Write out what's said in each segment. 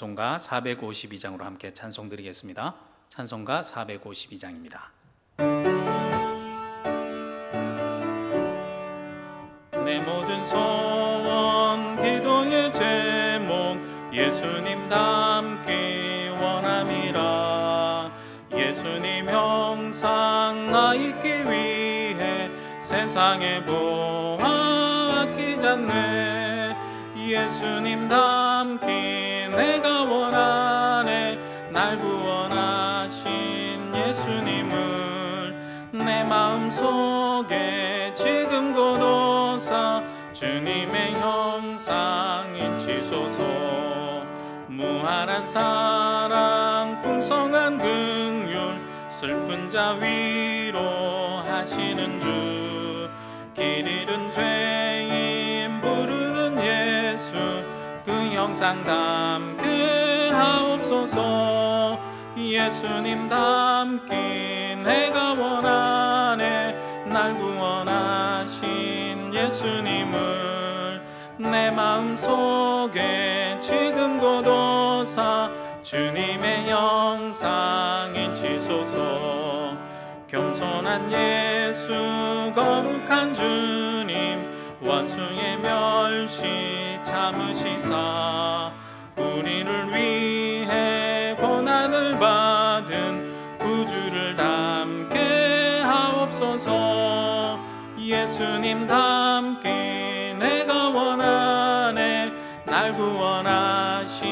찬송가 452장으로 함께 찬송 드리겠습니다. 찬송가 452장입니다. 내 모든 소원 기도의 제목 예수님 닮기 원함이라 예수님 형상 나 있기 위해 세상에 보아 아끼잖네 예수님 닮기 날 구원하신 예수님을 내 마음속에 지금 고도사 주님의 형상 인치소서. 무한한 사랑 풍성한 긍휼 슬픈 자 위로하시는 주. 길 잃은 죄인 부르는 예수 그 형상 담게 하옵소서. 예수님 닮기 내가 원하네. 날 구원하신 예수님을 내 마음속에 지금 고도사 주님의 영상 인 치소서. 겸손한 예수 거룩한 주님 원수의 멸시 참으시사 우리를 위해 고난을 받은 구주를 닮게 하옵소서. 예수님 닮기 내가 원하네 날 구원하신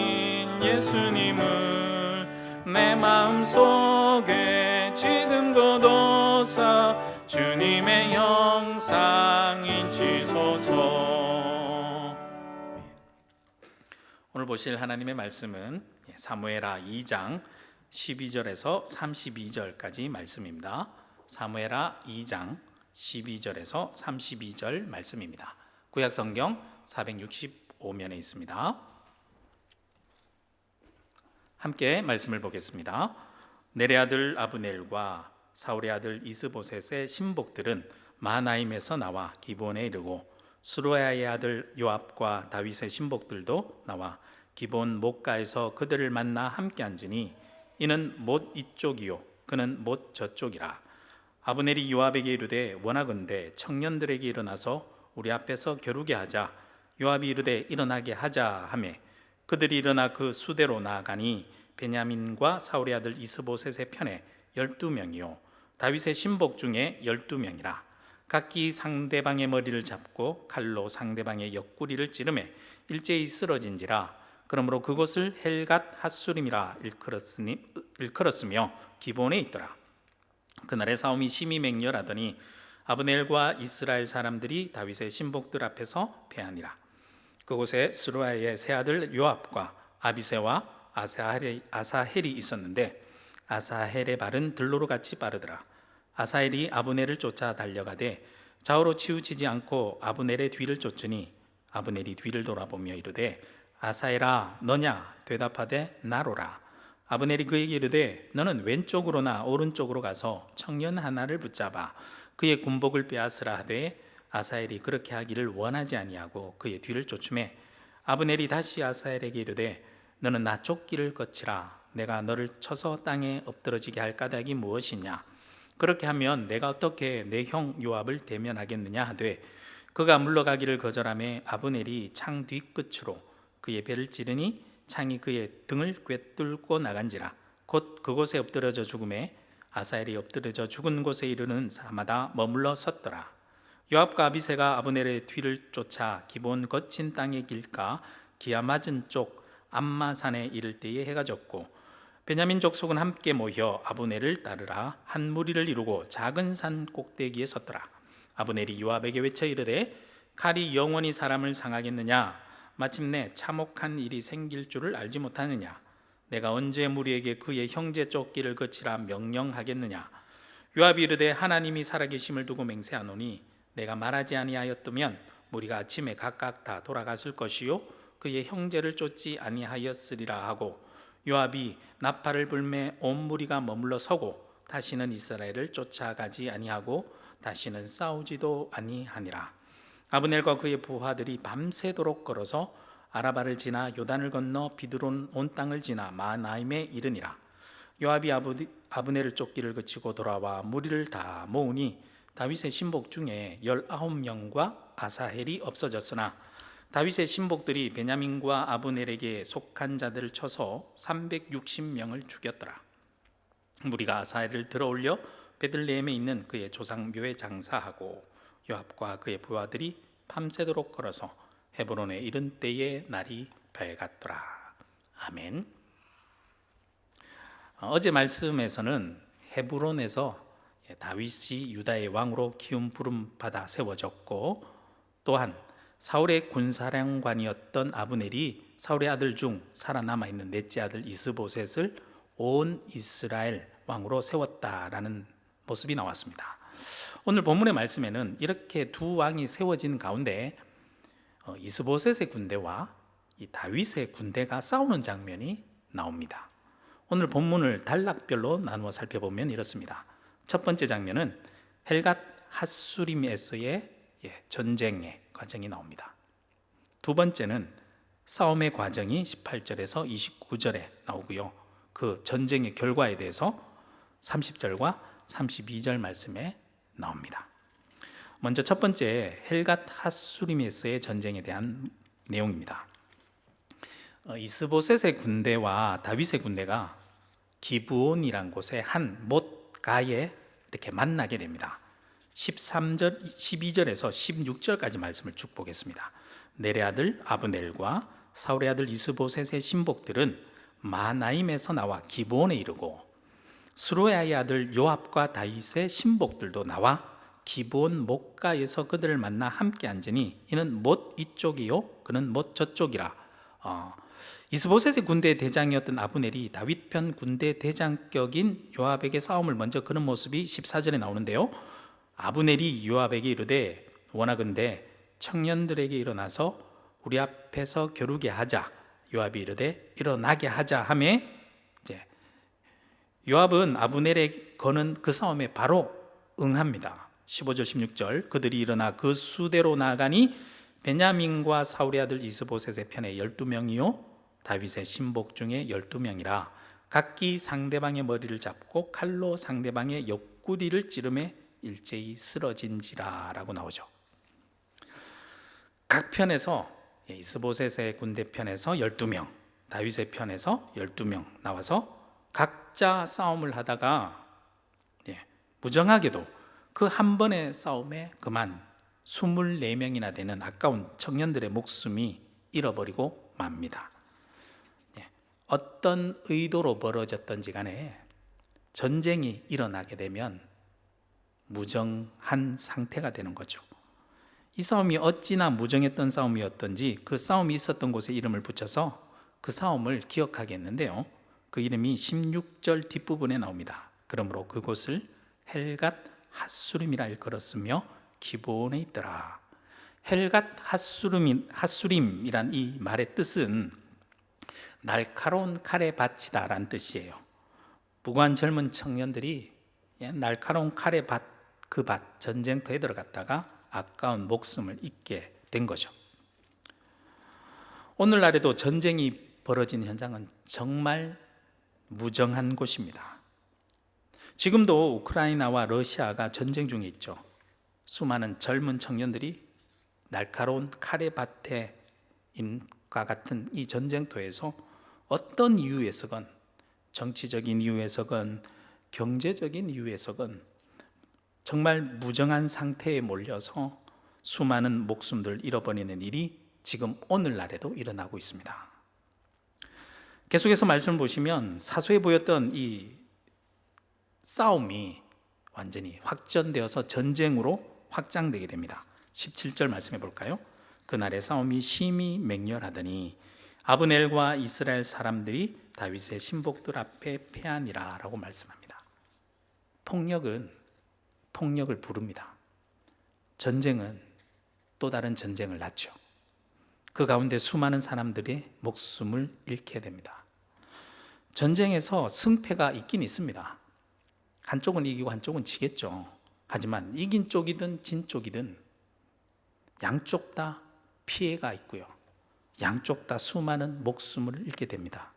예수님을 내 마음속에 지금 고도사 주님의 영상 인치소서 보실 하나님의 말씀은 사무엘하 2장 12절에서 32절까지 말씀입니다. 사무엘하 2장 12절에서 32절 말씀입니다. 구약 성경 465면에 있습니다. 함께 말씀을 보겠습니다. 네레 아들 아브넬과 사울의 아들 이스보셋의 신복들은 마나임에서 나와 기본에 이르고 수로야의 아들 요압과 다윗의 신복들도 나와 기본 목가에서 그들을 만나 함께 앉으니 이는 못 이쪽이요 그는 못 저쪽이라. 아브넬이 요압에게 이르되 원하건대 청년들에게 일어나서 우리 앞에서 겨루게 하자. 요압이 이르되 일어나게 하자 하매 그들이 일어나 그 수대로 나아가니 베냐민과 사울의 아들 이스보셋의 편에 열두 명이요 다윗의 신복 중에 열두 명이라 각기 상대방의 머리를 잡고 칼로 상대방의 옆구리를 찌르매 일제히 쓰러진지라. 그러므로 그곳을 헬갓 핫수림이라 일컬었으며 기본에 있더라. 그날의 싸움이 심히 맹렬하더니 아브넬과 이스라엘 사람들이 다윗의 신복들 앞에서 패하니라. 그곳에 스루아의 세 아들 요압과 아비세와 아사헬이 있었는데 아사헬의 발은 들로로 같이 빠르더라 아사헬이 아브넬을 쫓아 달려가되 좌우로 치우치지 않고 아브넬의 뒤를 쫓으니 아브넬이 뒤를 돌아보며 이르되 아사헬아 너냐? 대답하되 나로라. 아브넬이 그에게 이르되 너는 왼쪽으로나 오른쪽으로 가서 청년 하나를 붙잡아 그의 군복을 빼앗으라 하되 아사헬이 그렇게 하기를 원하지 아니하고 그의 뒤를 쫓음에 아브넬이 다시 아사헬에게 이르되 너는 나 쫓기를 거치라. 내가 너를 쳐서 땅에 엎드러지게 할 까닭이 무엇이냐 그렇게 하면 내가 어떻게 내 형 요압을 대면하겠느냐 하되 그가 물러가기를 거절하며 아브넬이 창 뒤끝으로 그의 배를 찌르니 창이 그의 등을 꿰뚫고 나간지라. 곧 그곳에 엎드러져 죽음에 아사엘이 엎드러져 죽은 곳에 이르는 사마다 머물러 섰더라. 요압과 아비세가 아브넬의 뒤를 쫓아 기본 거친 땅의 길가 기아 맞은 쪽 암마산에 이를 때에 해가 졌고 베냐민 족속은 함께 모여 아브넬을 따르라. 한 무리를 이루고 작은 산 꼭대기에 섰더라. 아브넬이 요압에게 외쳐 이르되 칼이 영원히 사람을 상하겠느냐? 마침내 참혹한 일이 생길 줄을 알지 못하느냐? 내가 언제 무리에게 그의 형제 쫓기를 거치라 명령하겠느냐? 요압이 이르되 하나님이 살아계심을 두고 맹세하노니 내가 말하지 아니하였다면 무리가 아침에 각각 다 돌아갔을 것이요 그의 형제를 쫓지 아니하였으리라 하고 요압이 나팔을 불매 온 무리가 머물러 서고 다시는 이스라엘을 쫓아가지 아니하고 다시는 싸우지도 아니하니라. 아브넬과 그의 부하들이 밤새도록 걸어서 아라바를 지나 요단을 건너 비드론 온 땅을 지나 마나임에 이르니라. 요압이 아브네를 쫓기를 그치고 돌아와 무리를 다 모으니 다윗의 신복 중에 열아홉 명과 아사헬이 없어졌으나 다윗의 신복들이 베냐민과 아브넬에게 속한 자들을 쳐서 360명을 죽였더라. 무리가 아사헬을 들어올려 베들레헴에 있는 그의 조상 묘에 장사하고 요압과 그의 부하들이 밤새도록 걸어서 헤브론에 이른 때에 날이 밝았더라. 아멘. 어, 어제 말씀에서는 헤브론에서 다윗이 유다의 왕으로 기운 부름 받아 세워졌고 또한 사울의 군사령관이었던 아브넬이 사울의 아들 중 살아남아 있는 넷째 아들 이스보셋을 온 이스라엘 왕으로 세웠다라는 모습이 나왔습니다. 오늘 본문의 말씀에는 이렇게 두 왕이 세워진 가운데 어, 이스보셋의 군대와 이 다윗의 군대가 싸우는 장면이 나옵니다. 오늘 본문을 단락별로 나누어 살펴보면 이렇습니다. 첫 번째 장면은 헬갓 핫수림에서의 예, 전쟁의 과정이 나옵니다. 두 번째는 싸움의 과정이 18절에서 29절에 나오고요. 그 전쟁의 결과에 대해서 30절과 32절 말씀에 나옵니다. 먼저 첫 번째 헬갓 핫수림에서의 전쟁에 대한 내용입니다. 어, 이스보셋의 군대와 다윗의 군대가 기브온이란 곳의 한 못 가에 이렇게 만나게 됩니다. 13절, 12절에서 16절까지 말씀을 쭉 보겠습니다. 넬의 아들 아브넬과 사울의 아들 이스보셋의 신복들은 마나임에서 나와 기브온에 이르고 수로야의 아들 요압과 다윗의 신복들도 나와 기브온 목가에서 그들을 만나 함께 앉으니 이는 못 이쪽이요 그는 못 저쪽이라 어, 이스보셋의 군대 대장이었던 아브넬이 다윗 편 군대 대장격인 요압에게 싸움을 먼저 그런 모습이 14절에 나오는데요. 아브넬이 요압에게 이르되 원하건대 청년들에게 일어나서 우리 앞에서 겨루게 하자. 요압이 이르되 일어나게 하자 하매 이제 요압은 아브넬에 거는 그 싸움에 바로 응합니다. 15절 16절 그들이 일어나 그 수대로 나가니 베냐민과 사울의 아들 이스보셋의 편에 12명이요 다윗의 신복 중에 12명이라 각기 상대방의 머리를 잡고 칼로 상대방의 옆구리를 찌르매 일제히 쓰러진지라라고 나오죠. 각 편에서 예, 이스보셋의 군대 편에서 12명, 다윗의 편에서 12명 나와서 각자 싸움을 하다가 예, 무정하게도 그 한 번의 싸움에 그만 24명이나 되는 아까운 청년들의 목숨이 잃어버리고 맙니다. 예, 어떤 의도로 벌어졌던지 간에 전쟁이 일어나게 되면 무정한 상태가 되는 거죠. 이 싸움이 어찌나 무정했던 싸움이었던지 그 싸움이 있었던 곳에 이름을 붙여서 그 싸움을 기억하게 했는데요. 그 이름이 16절 뒷부분에 나옵니다. 그러므로 그곳을 헬갓 핫수림이라 일컬었으며 기본에 있더라. 헬갓 핫수림, 핫수림이란 이 말의 뜻은 날카로운 칼의 밭이다라는 뜻이에요. 무관 젊은 청년들이 예, 날카로운 칼의 밭, 그 밭, 전쟁터에 들어갔다가 아까운 목숨을 잊게 된 거죠. 오늘날에도 전쟁이 벌어진 현장은 정말 무정한 곳입니다. 지금도 우크라이나와 러시아가 전쟁 중에 있죠. 수많은 젊은 청년들이 날카로운 칼의 밭에 인과 같은 이 전쟁터에서 어떤 이유에서건 정치적인 이유에서건 경제적인 이유에서건 정말 무정한 상태에 몰려서 수많은 목숨들 잃어버리는 일이 지금 오늘날에도 일어나고 있습니다. 계속해서 말씀을 보시면 사소해 보였던 이 싸움이 완전히 확전되어서 전쟁으로 확장되게 됩니다. 17절 말씀해 볼까요? 그날의 싸움이 심히 맹렬하더니 아브넬과 이스라엘 사람들이 다윗의 신복들 앞에 패하니라라고 말씀합니다. 폭력은 폭력을 부릅니다. 전쟁은 또 다른 전쟁을 낳죠. 그 가운데 수많은 사람들이 목숨을 잃게 됩니다. 전쟁에서 승패가 있긴 있습니다. 한쪽은 이기고 한쪽은 지겠죠. 하지만 이긴 쪽이든 진 쪽이든 양쪽 다 피해가 있고요. 양쪽 다 수많은 목숨을 잃게 됩니다.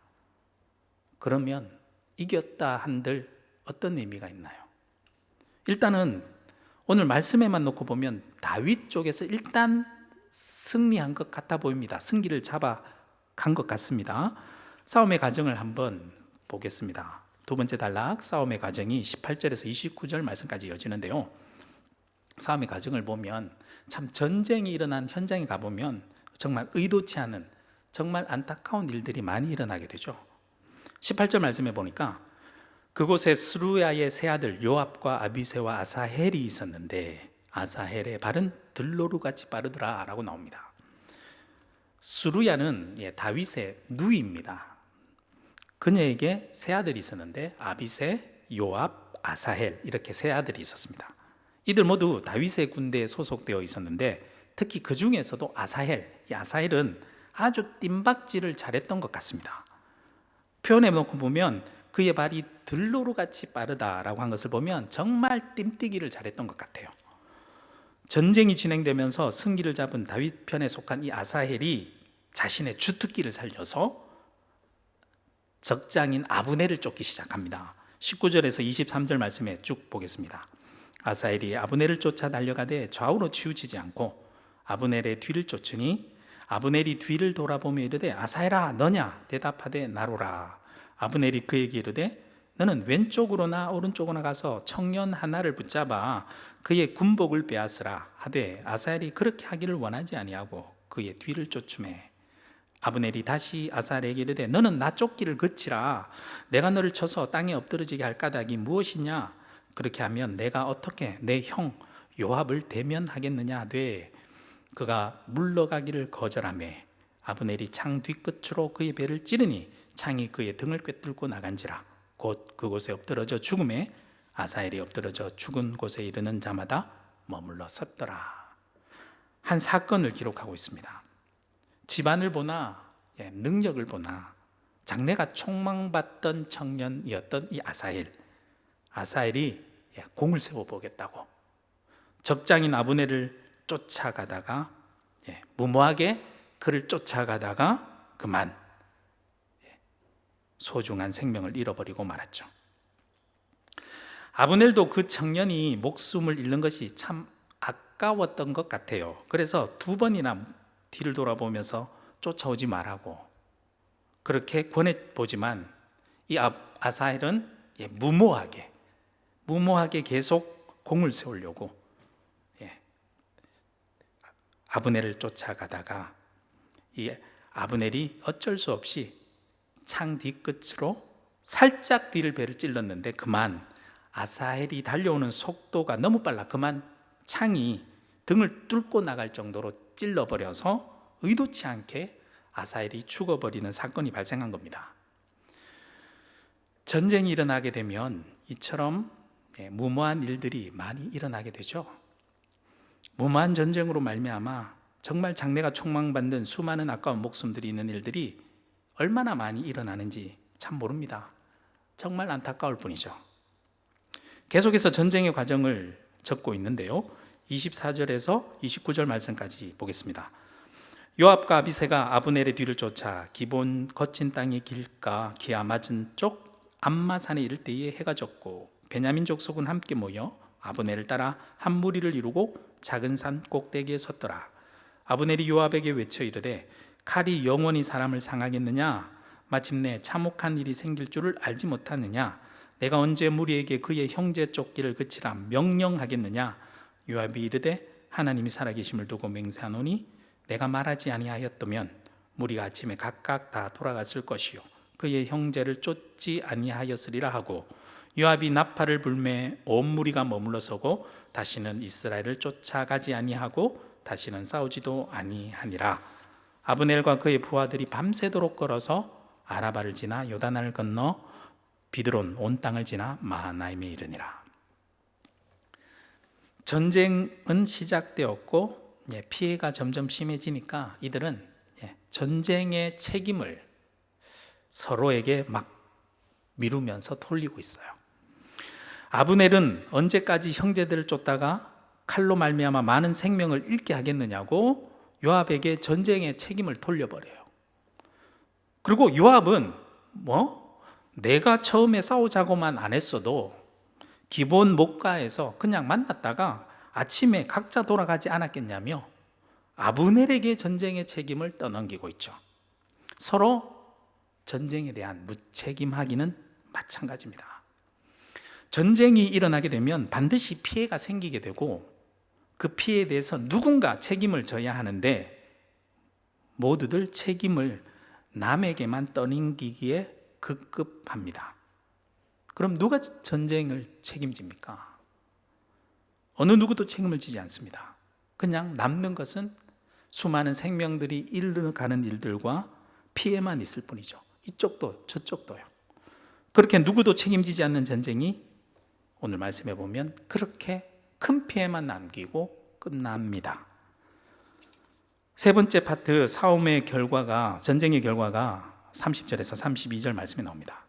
그러면 이겼다 한들 어떤 의미가 있나요? 일단은 오늘 말씀에만 놓고 보면 다윗 쪽에서 일단 승리한 것 같아 보입니다. 승기를 잡아 간 것 같습니다. 싸움의 과정을 한번 보겠습니다. 두 번째 단락 싸움의 과정이 18절에서 29절 말씀까지 이어지는데요. 싸움의 과정을 보면 참 전쟁이 일어난 현장에 가보면 정말 의도치 않은 정말 안타까운 일들이 많이 일어나게 되죠. 18절 말씀에 보니까 그곳에 스루야의 세 아들 요압과 아비세와 아사헬이 있었는데 아사헬의 발은 들로루 같이 빠르더라라고 나옵니다. 스루야는 예, 다윗의 누이입니다. 그녀에게 세 아들이 있었는데 아비세, 요압, 아사헬 이렇게 세 아들이 있었습니다. 이들 모두 다윗의 군대에 소속되어 있었는데 특히 그 중에서도 아사헬, 이 아사헬은 아주 뜀박질을 잘했던 것 같습니다. 표현해 놓고 보면 그의 발이 들로루 같이 빠르다라고 한 것을 보면 정말 뜀뛰기를 잘했던 것 같아요. 전쟁이 진행되면서 승기를 잡은 다윗 편에 속한 이 아사헬이 자신의 주특기를 살려서 적장인 아브넬을 쫓기 시작합니다. 19절에서 23절 말씀에 쭉 보겠습니다. 아사헬이 아브넬을 쫓아 달려가되 좌우로 치우치지 않고 아브넬의 뒤를 쫓으니 아브넬이 뒤를 돌아보며 이르되 아사헬아 너냐 대답하되 나로라 아브넬이 그에게 이르되 너는 왼쪽으로나 오른쪽으로 가서 청년 하나를 붙잡아 그의 군복을 빼앗으라. 하되 아사헬이 그렇게 하기를 원하지 아니하고 그의 뒤를 쫓음에 아브넬이 다시 아사엘에게 이르되 너는 나 쫓기를 그치라. 내가 너를 쳐서 땅에 엎드러지게 할 까닭이 무엇이냐? 그렇게 하면 내가 어떻게 내 형 요압을 대면하겠느냐? 하되 그가 물러가기를 거절하매 아브넬이 창 뒤끝으로 그의 배를 찌르니 창이 그의 등을 꿰뚫고 나간지라 곧 그곳에 엎드러져 죽음에 아사엘이 엎드러져 죽은 곳에 이르는 자마다 머물러 섰더라. 한 사건을 기록하고 있습니다. 집안을 보나 예, 능력을 보나 장래가 촉망받던 청년이었던 이 아사엘. 아사엘이 예, 공을 세워 보겠다고 적장인 아브네를 쫓아가다가 예, 무모하게 그를 쫓아가다가 그만 예, 소중한 생명을 잃어버리고 말았죠. 아브넬도 그 청년이 목숨을 잃는 것이 참 아까웠던 것 같아요. 그래서 두 번이나 뒤를 돌아보면서 쫓아오지 말라고 그렇게 권해 보지만 이 아- 아사헬은 예, 무모하게 무모하게 계속 공을 세우려고 예, 아브넬을 쫓아가다가 이 아브넬이 어쩔 수 없이 창 뒤끝으로 살짝 뒤를 배를 찔렀는데 그만 아사헬이 달려오는 속도가 너무 빨라 그만 창이 등을 뚫고 나갈 정도로 찔러버려서 의도치 않게 아사엘이 죽어버리는 사건이 발생한 겁니다. 전쟁이 일어나게 되면 이처럼 예, 무모한 일들이 많이 일어나게 되죠. 무모한 전쟁으로 말미암아 정말 장래가 촉망받는 수많은 아까운 목숨들이 있는 일들이 얼마나 많이 일어나는지 참 모릅니다. 정말 안타까울 뿐이죠. 계속해서 전쟁의 과정을 적고 있는데요. 24절에서 29절 말씀까지 보겠습니다. 요압과 아비세가 아브넬의 뒤를 쫓아 기본 거친 땅의 길가 기아 맞은 쪽 암마산에 이를 때에 해가 졌고 베냐민 족속은 함께 모여 아브넬을 따라 한 무리를 이루고 작은 산 꼭대기에 섰더라. 아브넬이 요압에게 외쳐 이르되 칼이 영원히 사람을 상하겠느냐? 마침내 참혹한 일이 생길 줄을 알지 못하느냐? 내가 언제 무리에게 그의 형제 쫓기를 그치라 명령하겠느냐? 요압이 이르되 하나님이 살아계심을 두고 맹세하노니 내가 말하지 아니하였다면 무리가 아침에 각각 다 돌아갔을 것이요. 그의 형제를 쫓지 아니하였으리라 하고 요압이 나팔을 불매 온 무리가 머물러 서고 다시는 이스라엘을 쫓아가지 아니하고 다시는 싸우지도 아니하니라 아브넬과 그의 부하들이 밤새도록 걸어서 아라바를 지나 요단을 건너 비드론 온 땅을 지나 마하나임에 이르니라 전쟁은 시작되었고 예, 피해가 점점 심해지니까 이들은 예, 전쟁의 책임을 서로에게 막 미루면서 돌리고 있어요. 아브넬은 언제까지 형제들을 쫓다가 칼로 말미암아 많은 생명을 잃게 하겠느냐고 요압에게 전쟁의 책임을 돌려버려요. 그리고 요압은 뭐 내가 처음에 싸우자고만 안 했어도 기본 목가에서 그냥 만났다가 아침에 각자 돌아가지 않았겠냐며 아브넬에게 전쟁의 책임을 떠넘기고 있죠. 서로 전쟁에 대한 무책임하기는 마찬가지입니다. 전쟁이 일어나게 되면 반드시 피해가 생기게 되고 그 피해에 대해서 누군가 책임을 져야 하는데 모두들 책임을 남에게만 떠넘기기에 급급합니다. 그럼 누가 전쟁을 책임집니까? 어느 누구도 책임을 지지 않습니다. 그냥 남는 것은 수많은 생명들이 잃어가는 일들과 피해만 있을 뿐이죠. 이쪽도 저쪽도요. 그렇게 누구도 책임지지 않는 전쟁이 오늘 말씀해 보면 그렇게 큰 피해만 남기고 끝납니다. 세 번째 파트 싸움의 결과가 전쟁의 결과가 30절에서 32절 말씀에 나옵니다.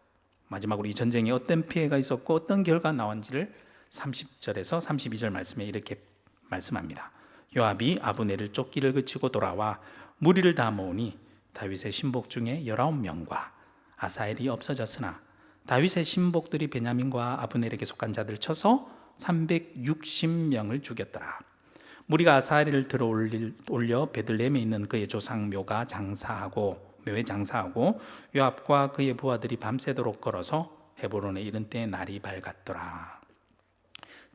마지막으로 이 전쟁에 어떤 피해가 있었고 어떤 결과가 나온지를 30절에서 32절 말씀에 이렇게 말씀합니다. 요압이 아브넬을 쫓기를 그치고 돌아와 무리를 다 모으니 다윗의 신복 중에 19명과 아사엘이 없어졌으나 다윗의 신복들이 베냐민과 아브넬에게 속한 자들 쳐서 360명을 죽였더라. 무리가 아사엘을 들어 올려 베들레헴에 있는 그의 조상 묘가 장사하고 묘에 장사하고 요압과 그의 부하들이 밤새도록 걸어서 헤브론에 이른 때 날이 밝았더라.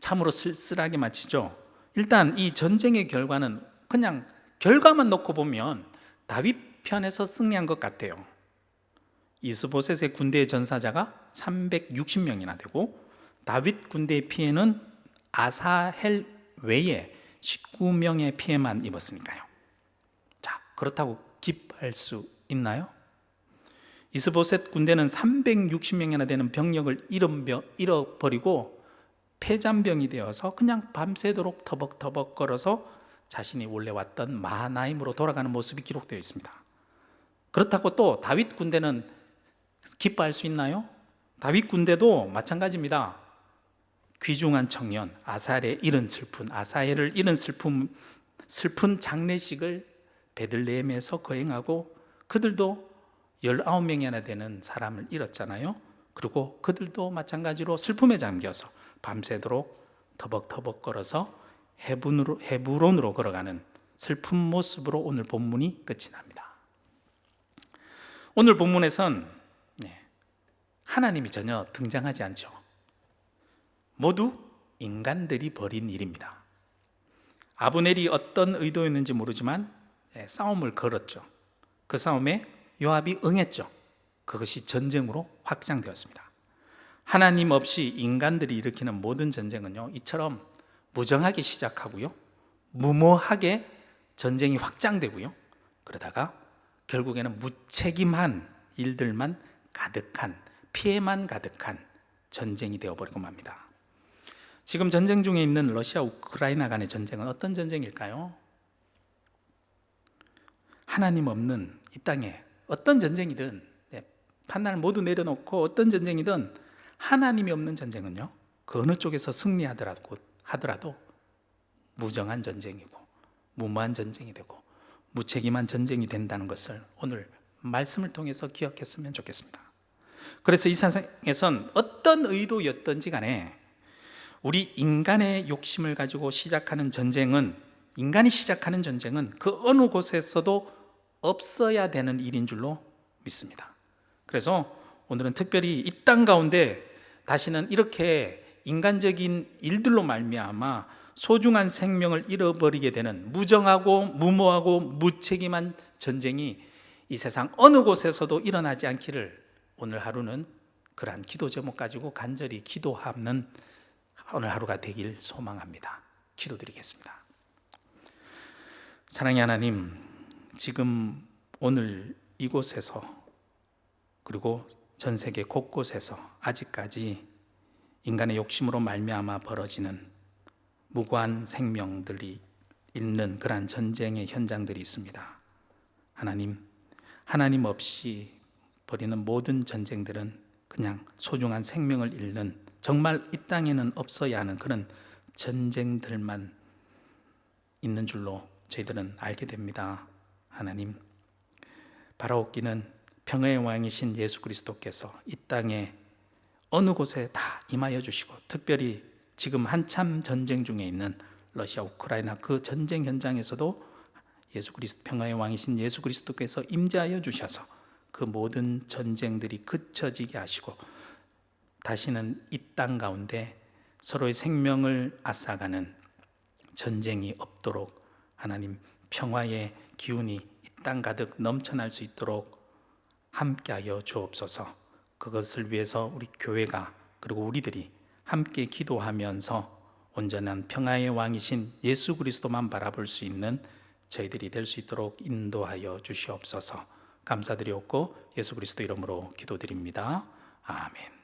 참으로 쓸쓸하게 마치죠. 일단 이 전쟁의 결과는 그냥 결과만 놓고 보면 다윗 편에서 승리한 것 같아요. 이스보셋의 군대의 전사자가 360명이나 되고 다윗 군대의 피해는 아사헬 외에 19명의 피해만 입었으니까요. 자, 그렇다고 기뻐할 수 있나요? 이스보셋 군대는 360명이나 되는 병력을 잃어버리고 폐잔병이 되어서 그냥 밤새도록 터벅터벅 걸어서 자신이 원래 왔던 마하나임으로 돌아가는 모습이 기록되어 있습니다. 그렇다고 또 다윗 군대는 기뻐할 수 있나요? 다윗 군대도 마찬가지입니다. 귀중한 청년 아사엘의 잃은 슬픈 아사엘을 잃은 슬픔 슬픈 장례식을 베들레헴에서 거행하고 그들도 19명이나 되는 사람을 잃었잖아요. 그리고 그들도 마찬가지로 슬픔에 잠겨서 밤새도록 터벅터벅 걸어서 헤브론으로, 헤브론으로 걸어가는 슬픈 모습으로 오늘 본문이 끝이 납니다. 오늘 본문에선 네, 하나님이 전혀 등장하지 않죠. 모두 인간들이 벌인 일입니다. 아브넬이 어떤 의도였는지 모르지만 네, 싸움을 걸었죠. 그 싸움에 요압이 응했죠. 그것이 전쟁으로 확장되었습니다. 하나님 없이 인간들이 일으키는 모든 전쟁은요, 이처럼 무정하게 시작하고요, 무모하게 전쟁이 확장되고요, 그러다가 결국에는 무책임한 일들만 가득한, 피해만 가득한 전쟁이 되어버리고 맙니다. 지금 전쟁 중에 있는 러시아 우크라이나 간의 전쟁은 어떤 전쟁일까요? 하나님 없는 이 땅에 어떤 전쟁이든 네, 판단을 모두 내려놓고 어떤 전쟁이든 하나님이 없는 전쟁은요. 그 어느 쪽에서 승리하더라도 하더라도 무정한 전쟁이고 무모한 전쟁이 되고 무책임한 전쟁이 된다는 것을 오늘 말씀을 통해서 기억했으면 좋겠습니다. 그래서 이 세상에선 어떤 의도였던지 간에 우리 인간의 욕심을 가지고 시작하는 전쟁은 인간이 시작하는 전쟁은 그 어느 곳에서도 없어야 되는 일인 줄로 믿습니다. 그래서 오늘은 특별히 이 땅 가운데 다시는 이렇게 인간적인 일들로 말미암아 소중한 생명을 잃어버리게 되는 무정하고 무모하고 무책임한 전쟁이 이 세상 어느 곳에서도 일어나지 않기를 오늘 하루는 그러한 기도 제목 가지고 간절히 기도하는 오늘 하루가 되길 소망합니다. 기도드리겠습니다. 사랑의 하나님, 지금 오늘 이곳에서 그리고 전 세계 곳곳에서 아직까지 인간의 욕심으로 말미암아 벌어지는 무고한 생명들이 있는 그러한 전쟁의 현장들이 있습니다. 하나님, 하나님 없이 벌이는 모든 전쟁들은 그냥 소중한 생명을 잃는 정말 이 땅에는 없어야 하는 그런 전쟁들만 있는 줄로 저희들은 알게 됩니다. 하나님, 바라옵기는 평화의 왕이신 예수 그리스도께서 이 땅에 어느 곳에 다 임하여 주시고 특별히 지금 한참 전쟁 중에 있는 러시아 우크라이나 그 전쟁 현장에서도 예수 그리스도 평화의 왕이신 예수 그리스도께서 임재하여 주셔서 그 모든 전쟁들이 그쳐지게 하시고 다시는 이 땅 가운데 서로의 생명을 앗아가는 전쟁이 없도록 하나님 평화의 기운이 이 땅 가득 넘쳐날 수 있도록 함께하여 주옵소서. 그것을 위해서 우리 교회가 그리고 우리들이 함께 기도하면서 온전한 평화의 왕이신 예수 그리스도만 바라볼 수 있는 저희들이 될 수 있도록 인도하여 주시옵소서. 감사드리옵고 예수 그리스도 이름으로 기도드립니다. 아멘.